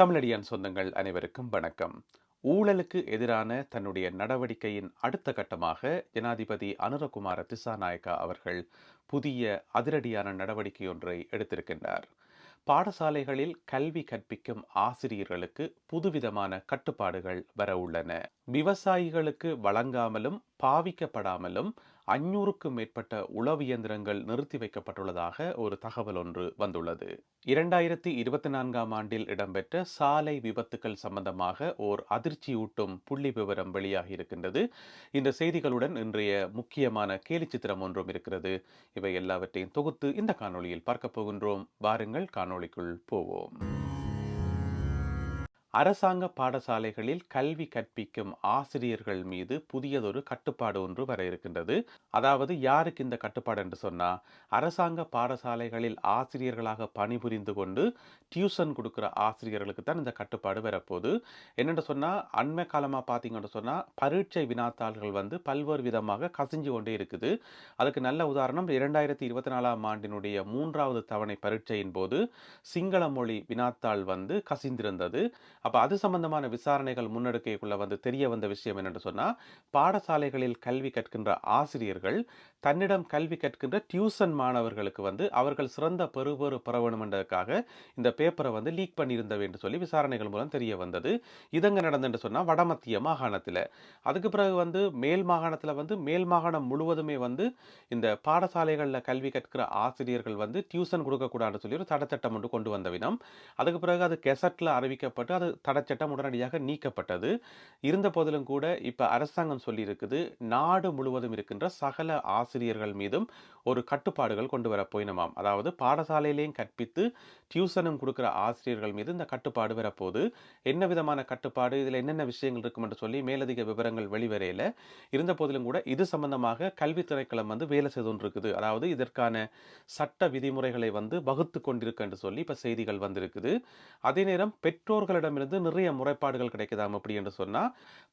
தமிழடியான் சொந்தங்கள் அனைவருக்கும் வணக்கம். ஊழலுக்கு எதிரான தன்னுடைய நடவடிக்கையின் அடுத்த கட்டமாக ஜனாதிபதி அனுரகுமார திசாநாயக்கா அவர்கள் புதிய அதிரடியான நடவடிக்கை ஒன்றை எடுத்திருக்கின்றார். பாடசாலைகளில் கல்வி கற்பிக்கும் ஆசிரியர்களுக்கு புதுவிதமான கட்டுப்பாடுகள் வர உள்ளன. விவசாயிகளுக்கு வழங்காமலும் பாவிக்கப்படாமலும் அஞ்சூறுக்கும் மேற்பட்ட உளவு இயந்திரங்கள் நிறுத்தி வைக்கப்பட்டுள்ளதாக ஒரு தகவல் ஒன்று வந்துள்ளது. இரண்டாயிரத்தி இருபத்தி நான்காம் ஆண்டில் இடம்பெற்ற சாலை விபத்துக்கள் சம்பந்தமாக ஓர் அதிர்ச்சியூட்டும் புள்ளி விவரம் வெளியாகி இருக்கின்றது. இந்த செய்திகளுடன் இன்றைய முக்கியமான கேலி சித்திரம் ஒன்றும் இருக்கிறது. இவை எல்லாவற்றையும் தொகுத்து இந்த காணொளியில் பார்க்க போகின்றோம். வாருங்கள் காணொளிக்குள் போவோம். அரசாங்க பாடசாலைகளில் கல்வி கற்பிக்கும் ஆசிரியர்கள் மீது புதியதொரு கட்டுப்பாடு ஒன்று வர இருக்கின்றது. அதாவது யாருக்கு இந்த கட்டுப்பாடு என்று சொன்னால் அரசாங்க பாடசாலைகளில் ஆசிரியர்களாக பணிபுரிந்து கொண்டு டியூஷன் கொடுக்குற ஆசிரியர்களுக்கு தான் இந்த கட்டுப்பாடு வரப்போகுது. என்னென்று சொன்னால் அண்மை காலமாக பார்த்தீங்கன்னு சொன்னால் பரீட்சை வினாத்தாள்கள் வந்து பல்வேறு விதமாக கசிஞ்சு கொண்டே இருக்குது. அதுக்கு நல்ல உதாரணம் இரண்டாயிரத்தி இருபத்தி நாலாம் ஆண்டினுடைய மூன்றாவது தவணை பரீட்சையின் போது சிங்கள மொழி வினாத்தாள் வந்து கசிந்திருந்தது. அப்போ அது சம்பந்தமான விசாரணைகள் முன்னெடுக்கைக்குள்ளே வந்து தெரிய வந்த விஷயம் என்னென்னு சொன்னால் பாடசாலைகளில் கல்வி கற்கின்ற ஆசிரியர்கள் தன்னிடம் கல்வி கற்கின்ற டியூசன் மாணவர்களுக்கு வந்து அவர்கள் சிறந்த பெறுபேறு பெற வேண்டும் என்றதுக்காக இந்த பேப்பரை வந்து லீக் பண்ணியிருந்தவை என்று சொல்லி விசாரணைகள் மூலம் தெரிய வந்தது. இதங்க நடந்துன்னு சொன்னால் வடமத்திய மாகாணத்தில். அதுக்கு பிறகு வந்து மேல் மாகாணத்தில் வந்து மேல் மாகாணம் முழுவதுமே வந்து இந்த பாடசாலைகளில் கல்வி கற்கிற ஆசிரியர்கள் வந்து டியூசன் கொடுக்கக்கூடாதுன்னு சொல்லி ஒரு தடத்திட்டம் ஒன்று கொண்டு வந்த வினம் அதுக்கு பிறகு அது கெசட்டில் அறிவிக்கப்பட்டு அது தடைச்சட்டம் உடனடியாக நீக்கப்பட்டது. இருந்த போதிலும் கூட இப்போ அரசாங்கம் சொல்லியிருக்குது நாடு முழுவதும் இருக்கின்ற சகல ஆசிரியர்கள் மீதும் ஒரு கட்டுப்பாடுகள் கொண்டு வர போயினமாம். அதாவது பாடசாலையிலையும் கற்பித்து டியூசனும் கொடுக்குற ஆசிரியர்கள் மீது இந்த கட்டுப்பாடு வரப்போது என்ன விதமான கட்டுப்பாடு? இதில் என்னென்ன விஷயங்கள் இருக்கும் என்று சொல்லி மேலதிக விவரங்கள் வெளிவரையில் இருந்த போதிலும் கூட இது சம்பந்தமாக கல்வி வந்து வேலை செய்து கொண்டிருக்குது அதாவது இதற்கான சட்ட விதிமுறைகளை வந்து வகுத்து கொண்டிருக்கு என்று சொல்லி இப்போ செய்திகள் வந்திருக்குது. அதே நேரம் இருந்து நிறைய முறைப்பாடுகள் கிடைக்குதாம் அப்படி என்று சொன்னால்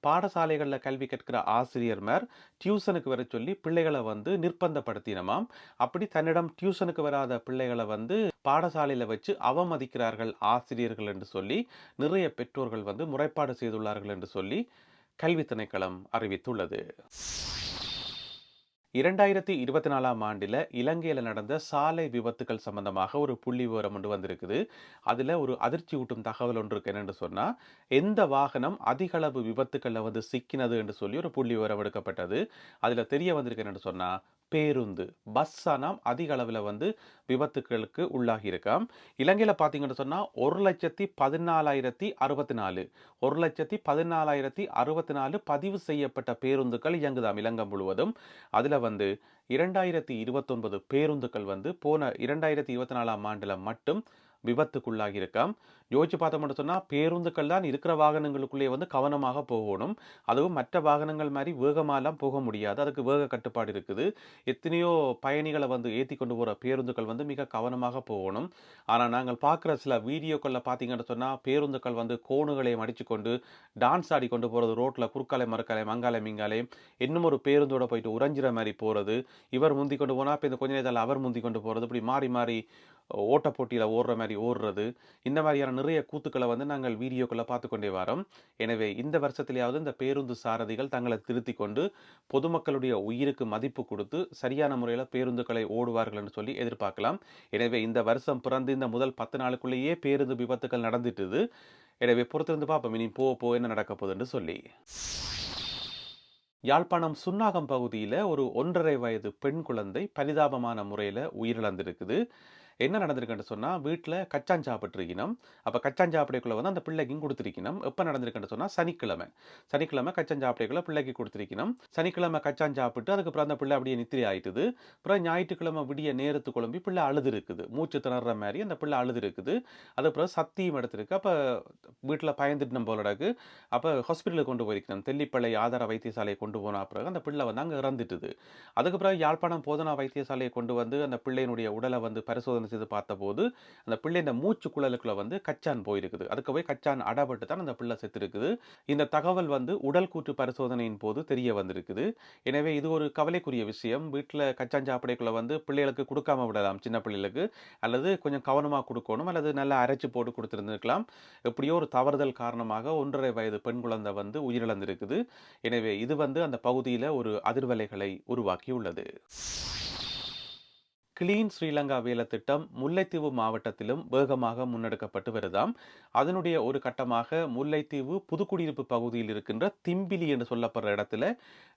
பாடசாலைகளில் கல்வி கற்கிற ஆசிரியர்மார் டியூஷனுக்கு வர சொல்லி பிள்ளைகளை வந்து நிர்பந்தப்படுத்தினமாம். அப்படி தன்னிடம் டியூஷனுக்கு வராத பிள்ளைகளை வந்து பாடசாலையில் வச்சு அவமதிக்கிறார்கள் ஆசிரியர்கள் என்று சொல்லி நிறைய பெற்றோர்கள் வந்து முறைப்பாடு செய்துள்ளார்கள் என்று சொல்லி கல்வி திணைக்களம் அறிவித்துள்ளது. இரண்டாயிரத்தி இருபத்தி நாலாம் ஆண்டில் இலங்கையில் நடந்த சாலை விபத்துக்கள் சம்பந்தமாக ஒரு புள்ளி விவரம் ஒன்று வந்திருக்குது. அதில் ஒரு அதிர்ச்சி ஊட்டும் தகவல் ஒன்று இருக்கு. என்னென்னு சொன்னால் எந்த வாகனம் அதிகளவு விபத்துக்களில் வந்து சிக்கினது என்று சொல்லி ஒரு புள்ளி விவரம் எடுக்கப்பட்டது. அதில் தெரிய வந்திருக்கு என்னென்னு சொன்னால் பேருந்து பஸ் ஆனால் அதிக அளவில் வந்து விபத்துக்களுக்கு உள்ளாகி இருக்காம் இலங்கையில் பார்த்தீங்கன்னு சொன்னால் ஒரு லட்சத்தி பதினாலாயிரத்தி அறுபத்தி நாலு ஒரு லட்சத்தி பதினாலாயிரத்தி அறுபத்தி நாலு பதிவு செய்யப்பட்ட பேருந்துகள் இயங்குதாம் இலங்கை முழுவதும். அதில் வந்து இரண்டாயிரத்தி இருபத்தொன்பது பேருந்துகள் வந்து போன இரண்டாயிரத்தி இருபத்தி நாலாம் ஆண்டில் மட்டும் விபத்துக்குள்ளாகி இருக்காம் யோசிச்சு பார்த்தோம்னு சொன்னால் பேருந்துக்கள் தான் இருக்கிற வாகனங்களுக்குள்ளே வந்து கவனமாக போகணும். அதுவும் மற்ற வாகனங்கள் மாதிரி வேகமாலாம் போக முடியாது. அதுக்கு வேக கட்டுப்பாடு இருக்குது. எத்தனையோ பயணிகளை வந்து ஏற்றி கொண்டு போகிற பேருந்துகள் வந்து மிக கவனமாக போகணும். ஆனால் நாங்கள் பார்க்குற சில வீடியோக்களில் பார்த்தீங்கன்னு சொன்னால் பேருந்துகள் வந்து கோணுகளை மடித்து கொண்டு டான்ஸ் ஆடி கொண்டு போகிறது ரோட்டில் குறுக்காலை மறுக்காலை மங்காலை மிங்காலை இன்னும் ஒரு பேருந்தோட போயிட்டு உறைஞ்சிற மாதிரி போகிறது இவர் முந்தி கொண்டு போனால் இப்போ இந்த கொஞ்ச நேரத்தில் அவர் முந்தி கொண்டு போகிறது இப்படி மாறி மாறி ஓட்ட போட்டியில் ஓடுற மாதிரி ஓடுறது இந்த மாதிரியான நிறைய கூத்துக்களை வந்து நாங்கள் வீடியோக்களை பார்த்து கொண்டே வரோம். எனவே இந்த வருஷத்திலேயாவது இந்த பேருந்து சாரதிகள் தங்களை திருத்தி கொண்டு பொதுமக்களுடைய உயிருக்கு மதிப்பு கொடுத்து சரியான முறையில் பேருந்துகளை ஓடுவார்கள் என்று சொல்லி எதிர்பார்க்கலாம். எனவே இந்த வருஷம் பிறந்து இந்த முதல் பத்து நாளுக்குள்ளேயே பேருந்து விபத்துக்கள் நடந்துட்டுது. எனவே பொறுத்திருந்து பார்ப்போம். இனி போ போ என்ன நடக்க போகுதுன்னு சொல்லி. யாழ்ப்பாணம் சுன்னாகம் பகுதியில் ஒரு ஒன்றரை வயது பெண் குழந்தை பரிதாபமான முறையில் உயிரிழந்திருக்குது. என்ன நடந்திருக்குன்னு சொன்னால் வீட்டில் கச்சான் சாப்பிட்ருக்கணும் அப்போ கச்சான் சாப்பிடக்குள்ளே வந்து அந்த பிள்ளைக்கும் கொடுத்துருக்கணும். எப்போ நடந்திருக்குன்னு சொன்னால் சனிக்கிழமை. சனிக்கிழமை கச்சான் சாப்பிடக்குள்ளே பிள்ளைக்கு கொடுத்துருக்கணும். சனிக்கிழமை கச்சான் சாப்பிட்டு அதுக்கப்புறம் அந்த பிள்ளை அப்படியே நித்திரி ஆயிட்டுது. அப்புறம் ஞாயிற்றுக்கிழமை விடிய நேரத்து குழம்பி பிள்ளை அழுது இருக்குது மூச்சு திணற மாதிரி அந்த பிள்ளை அழுது இருக்குது அதுக்கப்புறம் சத்தியும் எடுத்திருக்கு. அப்போ வீட்டில் பயந்துட்டு போலடாக்கு அப்போ ஹாஸ்பிட்டலுக்கு கொண்டு போயிருக்கணும். தெல்லிப்பள்ளை ஆதார வைத்தியசாலையை கொண்டு போன பிறகு அந்த பிள்ளை வந்து அங்கே இறந்துட்டுது. அதுக்கப்புறம் யாழ்ப்பாணம் போதனா வைத்தியசாலையை கொண்டு வந்து அந்த பிள்ளையினுடைய உடலை வந்து பரிசோதனை செய்து பார்த்தபோது அந்த பிள்ளை இந்த மூச்சு குழலுக்குள்ள வந்து கச்சான் போயிருக்குது. அதுக்கு போய் கச்சான் அடப்பட்டு தான் அந்த பிள்ளை செத்துருக்குது. இந்த தகவல் வந்து உடல் கூற்று பரிசோதனையின் போது தெரிய வந்திருக்குது. எனவே இது ஒரு கவலைக்குரிய விஷயம். வீட்டில் கச்சான் சாப்பிடைக்குள்ளே வந்து பிள்ளைகளுக்கு கொடுக்காம விடலாம் சின்ன பிள்ளைகளுக்கு. அல்லது கொஞ்சம் கவனமாக கொடுக்கணும். அல்லது நல்லா அரைச்சி போட்டு கொடுத்துருந்துருக்கலாம். எப்படியோ ஒரு தவறுதல் காரணமாக ஒன்றரை வயது பெண் குழந்தை வந்து உயிரிழந்திருக்குது. எனவே இது வந்து அந்த பகுதியில் ஒரு அதிர்வலைகளை உருவாக்கியுள்ளது. கிளீன் ஸ்ரீலங்கா வேலை திட்டம் முல்லைத்தீவு மாவட்டத்திலும் வேகமாக முன்னெடுக்கப்பட்டு வருதாம். அதனுடைய ஒரு கட்டமாக முல்லைத்தீவு புதுக்குடியிருப்பு பகுதியில் இருக்கின்ற திம்பிலி என்று சொல்லப்படுற இடத்துல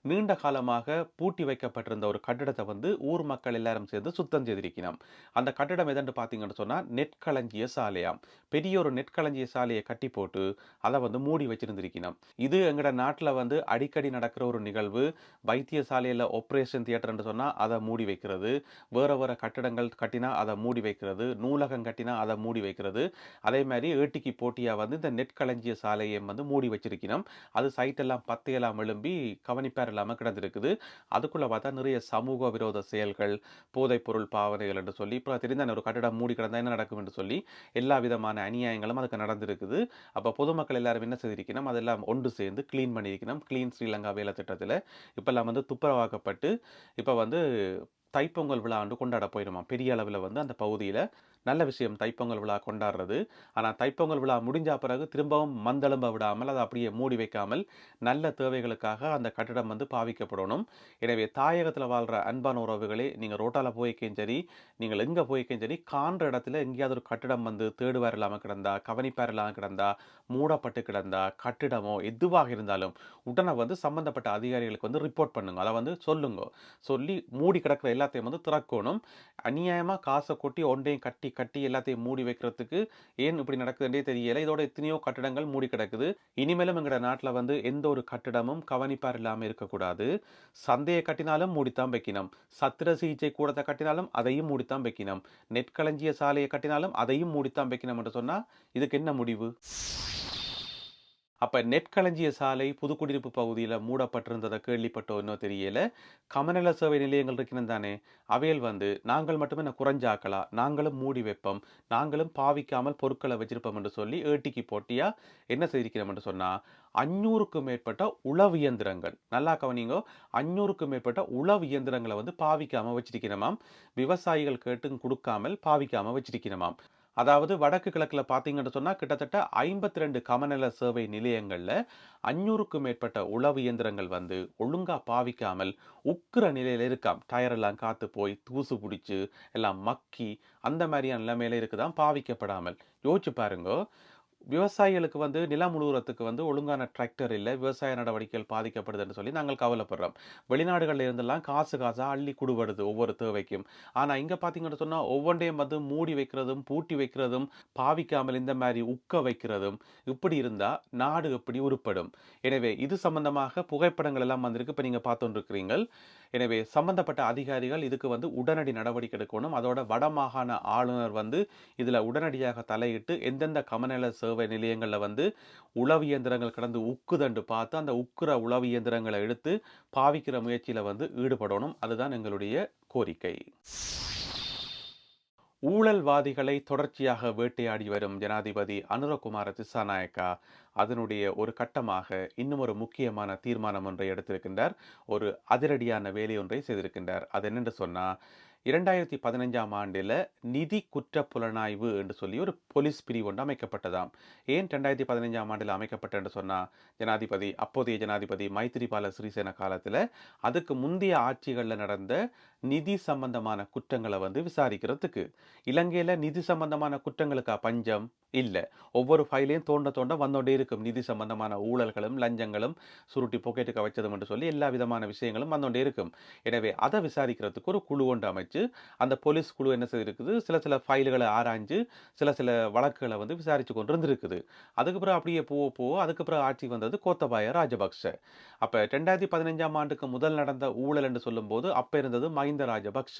நீண்ட காலமாக பூட்டி வைக்கப்பட்டிருந்த ஒரு கட்டிடத்தை வந்து ஊர் மக்கள் எல்லாரும் சேர்ந்து சுத்தம் செய்திருக்கிறோம் அந்த கட்டிடம் எதன்று பார்த்தீங்கன்னு சொன்னால் நெற்களஞ்சிய சாலையாம். பெரிய ஒரு நெற்களஞ்சிய சாலையை கட்டி போட்டு அதை வந்து மூடி வச்சிருந்திருக்கணும் இது எங்கட நாட்டில் வந்து அடிக்கடி நடக்கிற ஒரு நிகழ்வு. வைத்தியசாலையில் ஆப்ரேஷன் தியேட்டர்னு சொன்னால் அதை மூடி வைக்கிறது. வேற வேற கட்டிடங்கள் கட்டினா அதை மூடி வைக்கிறது நூலகம் கட்டினா அதை மூடி வைக்கிறது. அதே மாதிரி ஏட்டிக்கு போட்டியாக வந்து இந்த நெற்களஞ்சிய சாலையை வந்து மூடி வச்சிருக்கணும். அது சைட்டெல்லாம் பத்தையெல்லாம் எழும்பி கவனிப்பார் இல்லாமல் கிடந்திருக்குது. அதுக்குள்ளே பார்த்தா நிறைய சமூக விரோத செயல்கள் போதைப்பொருள் பாவனைகள் என்று சொல்லி இப்போ தெரிந்த ஒரு கட்டிடம் மூடி கிடந்தால் என்ன நடக்கும் என்று சொல்லி எல்லா விதமான அநியாயங்களும் அதுக்கு நடந்திருக்குது. அப்போ பொதுமக்கள் எல்லாரும் என்ன செய்திருக்கணும்? அதெல்லாம் ஒன்று சேர்ந்து க்ளீன் பண்ணியிருக்கணும். க்ளீன் ஸ்ரீலங்கா வேலை திட்டத்தில் இப்போல்லாம் வந்து துப்புரவாக்கப்பட்டு இப்போ வந்து தைப்பொங்கல் விழா ஆண்டு கொண்டாட போயிடுமா பெரிய அளவில் வந்து அந்த பகுதியில் நல்ல விஷயம் தைப்பொங்கல் விழா கொண்டாடுறது. ஆனால் தைப்பொங்கல் விழா முடிஞ்ச பிறகு திரும்பவும் மந்தளம்ப விடாமல் அதை அப்படியே மூடி வைக்காமல் நல்ல தேவைகளுக்காக அந்த கட்டிடம் வந்து பாவிக்கப்படணும். எனவே தாயகத்தில் வாழ்கிற அன்பான உறவுகளே நீங்கள் ரோட்டாவில் போய்க்கும் சரி நீங்கள் எங்கே போய்க்கும் சரி காண்ற இடத்துல எங்கேயாவது ஒரு கட்டிடம் வந்து தேடுவார் இல்லாமல் கிடந்தா கவனிப்பார் இல்லாமல் கிடந்தா மூடப்பட்டு கிடந்தா கட்டிடமோ எதுவாக இருந்தாலும் உடனே வந்து சம்மந்தப்பட்ட அதிகாரிகளுக்கு வந்து ரிப்போர்ட் பண்ணுங்க. அதை வந்து சொல்லுங்க. சொல்லி மூடி கிடக்கிற எல்லாத்தையும் வந்து திறக்கணும். அநியாயமாக காசை கொட்டி ஒன்றையும் கட்டி கட்டி எல்லாத்தையும் மூடி வைக்கிறதுக்கு ஏன் இப்படி நடக்குதுன்றே தெரியல. இதோட எத்தனையோ கட்டிடங்கள் மூடி கிடக்குது. இனிமேலும் எங்களோட நாட்டில் வந்து எந்த ஒரு கட்டிடமும் கவனிப்பார் இல்லாமல் இருக்கக்கூடாது. சந்தையை கட்டினாலும் மூடித்தான் வைக்கணும். சத்திர சிகிச்சை கூடத்தை கட்டினாலும் அதையும் மூடி மூடித்தான் வைக்கணும் நெற்களஞ்சிய சாலையை கட்டினாலும் அதையும் மூடித்தான் வைக்கணும் என்று சொன்னால் இதுக்கு என்ன முடிவு? அப்போ நெற்களஞ்சிய சாலை புதுக்குடியிருப்பு பகுதியில் மூடப்பட்டிருந்ததை கேள்விப்பட்டோ இன்னும் தெரியல. கமநல சேவை நிலையங்கள் இருக்கணும் தானே? அவையில் வந்து நாங்கள் மட்டுமே நான் குறைஞ்சாக்கலா? நாங்களும் மூடி வைப்போம். நாங்களும் பாவிக்காமல் பொருட்களை வச்சிருப்போம் என்று சொல்லி ஏட்டிக்கு போட்டியாக என்ன செய்திருக்கிறோம் என்று சொன்னால் அஞ்சூறுக்கும் மேற்பட்ட உளவு இயந்திரங்கள். நல்லா கவனிங்கோ அஞ்சூறுக்கும் மேற்பட்ட உளவு இயந்திரங்களை வந்து பாவிக்காமல் வச்சிருக்கிறோமாம். விவசாயிகள் கேட்டும் கொடுக்காமல் பாவிக்காமல் வச்சிருக்கிறோமாம். அதாவது வடக்கு கிழக்கில் பார்த்தீங்கன்னு சொன்னால் கிட்டத்தட்ட ஐம்பத்தி ரெண்டு கமநல சேவை நிலையங்களில் அஞ்சூறுக்கும் மேற்பட்ட உளவு இயந்திரங்கள் வந்து ஒழுங்காக பாவிக்காமல் உக்கிர நிலையில் இருக்காம். டயரெல்லாம் காத்து போய் தூசு பிடிச்சி எல்லாம் மக்கி அந்த மாதிரியான நிலைமையில இருக்குதான் பாவிக்கப்படாமல். யோசிச்சு பாருங்கோ விவசாயிகளுக்கு வந்து நிலம் உழுவுறதுக்கு வந்து ஒழுங்கான டிராக்டர் இல்லை விவசாய நடவடிக்கைகள் பாதிக்கப்படுதுன்னு சொல்லி நாங்கள் கவலைப்படுறோம். வெளிநாடுகளில் இருந்தெல்லாம் காசு காசாக அள்ளி குடுபடுது ஒவ்வொரு தேவைக்கும். ஆனால் இங்கே பார்த்தீங்கன்னு சொன்னால் ஒவ்வொன்றையும் வந்து மூடி வைக்கிறதும் பூட்டி வைக்கிறதும் பாவிக்காமல் இந்த மாதிரி உக்க வைக்கிறதும் இப்படி இருந்தால் நாடு எப்படி உருப்படும்? எனவே இது சம்பந்தமாக புகைப்படங்கள் எல்லாம் வந்திருக்கு. இப்போ நீங்கள் பார்த்துருக்கிறீங்க எனவே சம்பந்தப்பட்ட அதிகாரிகள் இதுக்கு வந்து உடனடி நடவடிக்கை எடுக்கணும். அதோட வடமாகாண ஆளுநர் வந்து இதில் உடனடியாக தலையிட்டு எந்தெந்த கமநல சேவை நிலையங்களில் வந்து உளவு இயந்திரங்கள் கடந்து உக்குதண்டு பார்த்து அந்த உக்குற உளவு இயந்திரங்களை எடுத்து பாவிக்கிற முயற்சியில் வந்து ஈடுபடணும். அதுதான் எங்களுடைய கோரிக்கை. ஊழல்வாதிகளை தொடர்ச்சியாக வேட்டையாடி வரும் ஜனாதிபதி அனுரகுமார திசாநாயக்கா அதனுடைய ஒரு கட்டமாக இன்னும் ஒரு முக்கியமான தீர்மானம் ஒன்றை எடுத்திருக்கின்றார். ஒரு அதிரடியான வேலை ஒன்றை செய்திருக்கின்றார். அது என்னென்று சொன்னால் இரண்டாயிரத்தி பதினஞ்சாம் ஆண்டில் நிதி குற்ற புலனாய்வு என்று சொல்லி ஒரு போலீஸ் பிரிவு ஒன்று அமைக்கப்பட்டதாம். ஏன் ரெண்டாயிரத்தி பதினஞ்சாம் ஆண்டில் அமைக்கப்பட்ட என்று சொன்னால் ஜனாதிபதி அப்போதைய ஜனாதிபதி மைத்திரிபால சிறிசேன காலத்தில் அதுக்கு முந்தைய ஆட்சிகளில் நடந்த நிதி சம்பந்தமான குற்றங்களை வந்து விசாரிக்கிறதுக்கு. இலங்கையில் நிதி சம்பந்தமான குற்றங்களுக்கா பஞ்சம்? இல்லை. ஒவ்வொரு ஃபைலையும் தோண்ட தோண்ட வந்தோண்டே இருக்கும். நிதி சம்பந்தமான ஊழல்களும் லஞ்சங்களும் சுருட்டி பொக்கெட்டுக்கு வச்சதும் என்று சொல்லி எல்லா விதமான விஷயங்களும் வந்தோண்டே இருக்கும். எனவே அதை விசாரிக்கிறதுக்கு ஒரு குழு ஒன்று அமைச்சு அந்த போலீஸ் குழு என்ன செய்திருக்குது? சில சில ஃபைல்களை ஆராய்ஞ்சு சில சில வழக்குகளை வந்து விசாரித்து கொண்டு இருந்திருக்குது அதுக்கப்புறம் அப்படியே போக போக அதுக்கப்புறம் ஆட்சி வந்தது கோத்தபாய ராஜபக்ஷ. அப்போ ரெண்டாயிரத்தி பதினஞ்சாம் ஆண்டுக்கு முதல் நடந்த ஊழல் என்று சொல்லும்போது அப்போ இருந்தது மஹிந்த ராஜபக்ஷ.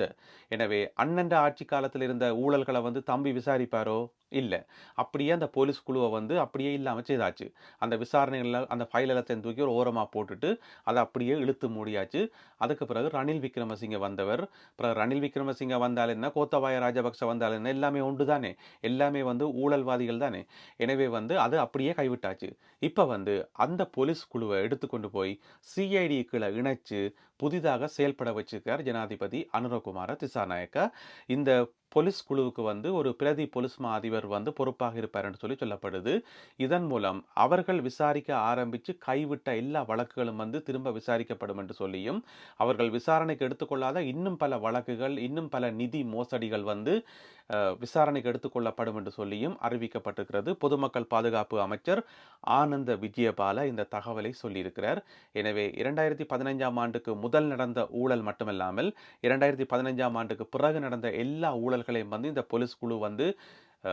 எனவே அண்ணன் ஆட்சி காலத்தில் இருந்த ஊழல்களை வந்து தம்பி விசாரிப்பாரோ? இல்லை அப்படியே அந்த போலீஸ் குழுவை வந்து அப்படியே இல்லாமல் செய்தாச்சு. அந்த விசாரணைகளில் அந்த ஃபைல் எல்லாத்தையும் தூக்கி ஒரு ஓரமாக போட்டுட்டு, அதை அப்படியே இழுத்து மூடியாச்சு. அதுக்கு பிறகு ரணில் விக்ரமசிங்க வந்தவர். பிறகு ரணில் விக்ரமசிங்க வந்தால் என்ன, கோத்தபாய ராஜபக்ச வந்தால் என்ன, எல்லாமே உண்டு தானே. எல்லாமே வந்து ஊழல்வாதிகள் தானே. எனவே வந்து அது அப்படியே கைவிட்டாச்சு. இப்போ வந்து அந்த போலீஸ் குழுவை எடுத்துக்கொண்டு போய் சிஐடி கீழ இணைச்சு, புதிதாக செயல்பட வச்சிருக்கார் ஜனாதிபதி அனுரகுமார திசாநாயக்க. இந்த போலீஸ் குழுவுக்கு வந்து ஒரு பிரதி போலீஸ் மா அதிபர் வந்து பொறுப்பாக இருப்பார் என்று சொல்லி சொல்லப்படுது. இதன் மூலம் அவர்கள் விசாரிக்க ஆரம்பிச்சு கைவிட்ட எல்லா வழக்குகளும் வந்து திரும்ப விசாரிக்கப்படும் என்று சொல்லியும், அவர்கள் விசாரணைக்கு எடுத்துக்கொள்ளாத இன்னும் பல வழக்குகள், இன்னும் பல நிதி மோசடிகள் வந்து விசாரணைக்கு எடுத்துக்கொள்ளப்படும் என்று சொல்லியும் அறிவிக்கப்பட்டிருக்கிறது. பொதுமக்கள் பாதுகாப்பு அமைச்சர் ஆனந்த விஜயபால இந்த தகவலை சொல்லியிருக்கிறார். எனவே 2015ஆம் ஆண்டுக்கு முதல் நடந்த ஊழல் மட்டுமல்லாமல், 2015ஆம் ஆண்டுக்கு பிறகு நடந்த எல்லா ஊழல்களை வந்து இந்த போலீஸ் குழு வந்து அ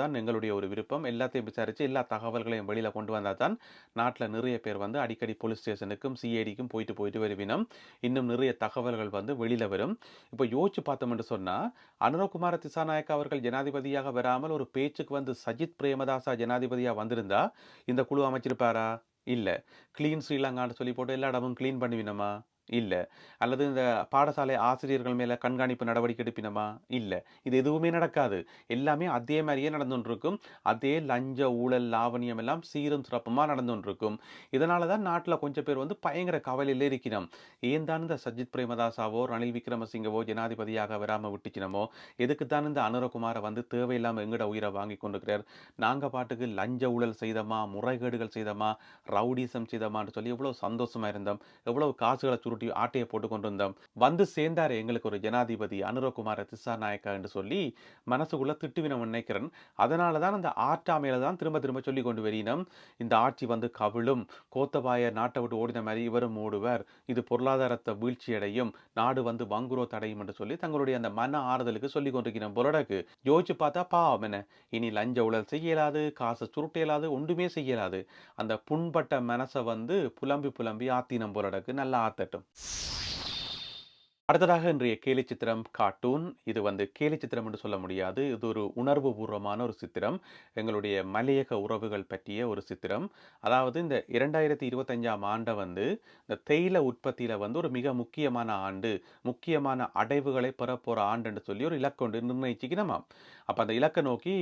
தான் எங்களுடைய ஒரு விருப்பம். எல்லாத்தையும் விசாரித்து எல்லா தகவல்களையும் வெளியில் கொண்டு வந்தால் தான், நாட்டில் நிறைய பேர் வந்து அடிக்கடி போலீஸ் ஸ்டேஷனுக்கும், சிஐடிக்கும் போயிட்டு போயிட்டு வருவினம். இன்னும் நிறைய தகவல்கள் வந்து வெளியில் வரும். இப்போ யோசிச்சு பார்த்தோம் என்று சொன்னா, அனுரகுமார திசாநாயக்க அவர்கள் ஜனாதிபதியாக வராமல் ஒரு பேச்சுக்கு வந்து சஜித் பிரேமதாசா ஜனாதிபதியாக வந்திருந்தா, இந்த குழு அமைச்சிருப்பாரா? இல்லை கிளீன் ஸ்ரீலங்கான்னு சொல்லி போட்டு எல்லா இடமும் க்ளீன் பண்ணுவினமா? இல்லை அல்லது இந்த பாடசாலை ஆசிரியர்கள் மேலே கண்காணிப்பு நடவடிக்கை எடுப்பினமா? இல்லை இது எதுவுமே நடக்காது. எல்லாமே அதே மாதிரியே நடந்துகிட்டுருக்கும் அதே லஞ்ச, ஊழல், லாவணியம் எல்லாம் சீரும் சிறப்புமாக நடந்துகிட்டுருக்கும் இதனால தான் நாட்டில் கொஞ்சம் பேர் வந்து பயங்கர கவலையில் இருக்கணும் ஏன் தான் இந்த சஜித் பிரேமதாசாவோ, ரணில் விக்ரமசிங்கவோ ஜனாதிபதியாக வராமல் விட்டுச்சினமோ, எதுக்கு தான் இந்த அனுரகுமார வந்து தேவையில்லாமல் எங்கட உயிரை வாங்கி கொண்டிருக்கிறார். நாங்கள் பாட்டுக்கு லஞ்ச ஊழல் செய்தமா முறைகேடுகள் செய்தமா ரவுடிசம் செய்தோமான்னு சொல்லி எவ்வளோ சந்தோஷமாக இருந்தோம். எவ்வளோ காசுகளை சுருட்டி ஆட்டையை போட்டுக் கொண்டிருந்தோம். வந்து சேர்ந்தார் எங்களுக்கு ஒரு ஜனாதிபதி அனுரகுமார திசாநாயக்கா என்று சொல்லி மனசுக்குள்ள திட்டுவினம் நினைக்கிறேன். அதனால தான் அந்த ஆற்றாமையில தான் திரும்ப திரும்ப சொல்லி கொண்டு வரினம். இந்த ஆட்சி வந்து கவிழும். கோத்தபாய நாட்டை விட்டு ஓடின மாதிரி இவரும் ஓடுவர் இது பொருளாதாரத்த வீழ்ச்சியடையும். நாடு வந்து வங்குரோ தடையும் என்று சொல்லி தங்களுடைய அந்த மன ஆறுதலுக்கு சொல்லி கொண்டிருக்கிறோம் போலடக்கு. யோசிச்சு பார்த்தா பாவம் என்ன. இனி லஞ்ச ஊழல் செய்ய இயலாது, காசை சுருட்ட இயலாது, ஒன்றுமே செய்ய இயலாது. அந்த புண்பட்ட மனசை வந்து புலம்பி புலம்பி ஆத்தினம் போலடக்கு. நல்லா ஆத்தட்டும். அடுத்ததாக இன்றைய கேலி சித்திரம் கார்ட்டூன். இது வந்து கேலி சித்திரம் என்று சொல்ல முடியாது. இது ஒரு உணர்வுபூர்வமான ஒரு சித்திரம். எங்களுடைய மலையக உறவுகள் பற்றிய ஒரு சித்திரம். அதாவது இந்த இரண்டாயிரத்தி இருபத்தஞ்சாம் ஆண்டை வந்து இந்த தேயிலை உற்பத்தியில் வந்து ஒரு மிக முக்கியமான ஆண்டு. முக்கியமான அடைவுகளை பெறப்போகிற ஆண்டுன்னு சொல்லி ஒரு இலக்கு ஒன்று அப்போ அந்த இலக்கை நோக்கி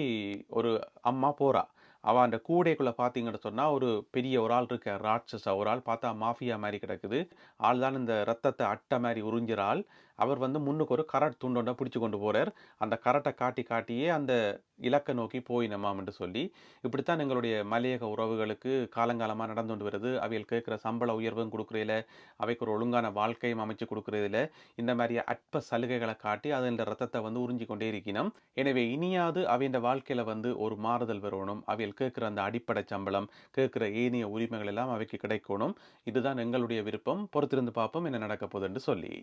ஒரு அம்மா போகிறா அவள் அந்த கூடைக்குள்ளே பார்த்தீங்கன்னு சொன்னால் ஒரு பெரிய ஒரு ஆள் இருக்க ராட்சச ஒரு ஆள் பார்த்தா மாஃபியா மாதிரி கிடக்குது. ஆள் தான் இந்த ரத்தத்தை அட்டை மாதிரி உறிஞ்சிற ஆள். அவர் வந்து முன்னுக்கு ஒரு கரட் துண்டு பிடிச்சி கொண்டு போகிறார் அந்த கரட்டை காட்டி காட்டியே அந்த இலக்கை நோக்கி போயினமாம் என்று சொல்லி, இப்படித்தான் எங்களுடைய மலையக உறவுகளுக்கு காலங்காலமாக நடந்து கொண்டு வருது. அவைகள் கேட்குற சம்பள உயர்வும் கொடுக்குறதில்ல அவைக்கு ஒரு ஒழுங்கான வாழ்க்கையும் அமைச்சு கொடுக்குறதில்ல இந்த மாதிரி அற்ப சலுகைகளை காட்டி அதன் ரத்தத்தை வந்து உறிஞ்சி கொண்டே இருக்கணும் எனவே இனியாவது அவையின் வாழ்க்கையில் வந்து ஒரு மாறுதல் வரணும். அவைகள் கேட்குற அந்த அடிப்படை சம்பளம், கேட்குற ஏனைய உரிமைகள் எல்லாம் அவைக்கு கிடைக்கணும். இதுதான் எங்களுடைய விருப்பம். பொறுத்திருந்து பார்ப்போம் என்ன நடக்க போகுதுன்னு சொல்லி.